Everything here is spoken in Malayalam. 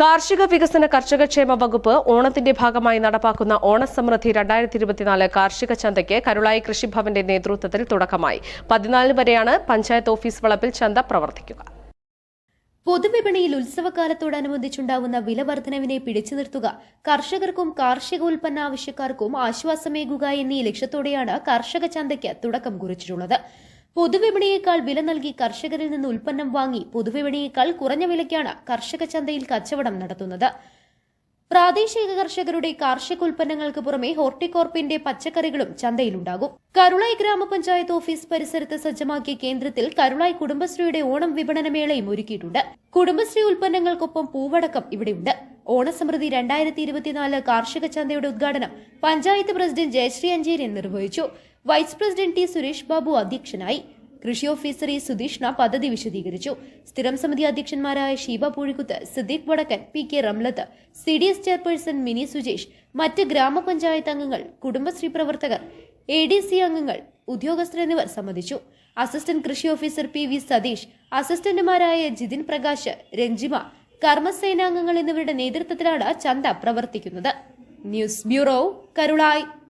കാർഷിക വികസന കർഷകക്ഷേമ വകുപ്പ് ഓണത്തിന്റെ ഭാഗമായി നടപ്പാക്കുന്ന ഓണസമൃദ്ധി രണ്ടായിരത്തി ഇരുപത്തിനാല് കാർഷിക ചന്തയ്ക്ക് കരുളായി കൃഷിഭവന്റെ നേതൃത്വത്തിൽ തുടക്കമായി. പതിനാലിന് വരെയാണ് പഞ്ചായത്ത് ഓഫീസ് വളപ്പിൽ ചന്ത പ്രവർത്തിക്കുക. പൊതുവിപണിയിൽ ഉത്സവകാലത്തോടനുബന്ധിച്ചുണ്ടാകുന്ന വില വർധനവിനെ പിടിച്ചു നിർത്തുക കർഷകർക്കും കാർഷിക ഉൽപ്പന്ന ആവശ്യക്കാർക്കും ആശ്വാസമേകുക എന്നീ ലക്ഷ്യത്തോടെയാണ് കർഷക ചന്തയ്ക്ക് തുടക്കം കുറിച്ചിട്ടുള്ളത്. പൊതുവിപണിയേക്കാൾ വില നൽകി കർഷകരിൽ നിന്ന് ഉൽപ്പന്നം വാങ്ങി പൊതുവിപണിയേക്കാൾ കുറഞ്ഞ വിലയ്ക്കാണ് കർഷക ചന്തയിൽ കച്ചവടം നടത്തുന്നത്. പ്രാദേശിക കർഷകരുടെ കാർഷിക ഉൽപ്പന്നങ്ങൾക്ക് പുറമെ ഹോർട്ടിക്കോർപ്പിന്റെ പച്ചക്കറികളും ചന്തയിലുണ്ടാകും. കരുളായി ഗ്രാമപഞ്ചായത്ത് ഓഫീസ് പരിസരത്ത് സജ്ജമാക്കിയ കേന്ദ്രത്തിൽ കരുളായി കുടുംബശ്രീയുടെ ഓണം വിപണനമേളയും ഒരുക്കിയിട്ടുണ്ട്. കുടുംബശ്രീ ഉൽപ്പന്നങ്ങൾക്കൊപ്പം പൂവടക്കം ഇവിടെയുണ്ട്. ഓണസമൃദ്ധി രണ്ടായിരത്തി ഇരുപത്തിനാല് കാർഷിക ചന്തയുടെ ഉദ്ഘാടനം പഞ്ചായത്ത് പ്രസിഡന്റ് ജയശ്രീ അഞ്ചേരി നിർവഹിച്ചു. Vice president T Suresh Babu അധ്യക്ഷനായി. കൃഷി ഓഫീസർ ഇ സുധീഷ്ണ പദ്ധതി വിശദീകരിച്ചു. സ്ഥിരം സമിതി അധ്യക്ഷന്മാരായ Sheeba Poozhikkuth Siddique Vadakkan P K Ramlath C D S chairperson Mini Sujesh മറ്റ് ഗ്രാമപഞ്ചായത്ത് അംഗങ്ങൾ കുടുംബശ്രീ പ്രവർത്തകർ എ ഡി സി അംഗങ്ങൾ ഉദ്യോഗസ്ഥർ എന്നിവർ സംബന്ധിച്ചു. അസിസ്റ്റന്റ് കൃഷി ഓഫീസർ പി വി സതീഷ് അസിസ്റ്റന്റുമാരായ ജിതിൻ പ്രകാശ് രഞ്ജിമ കർമ്മസേനാംഗങ്ങൾ എന്നിവരുടെ നേതൃത്വത്തിലാണ് ചന്ത പ്രവർത്തിക്കുന്നത്. News bureau Karulai.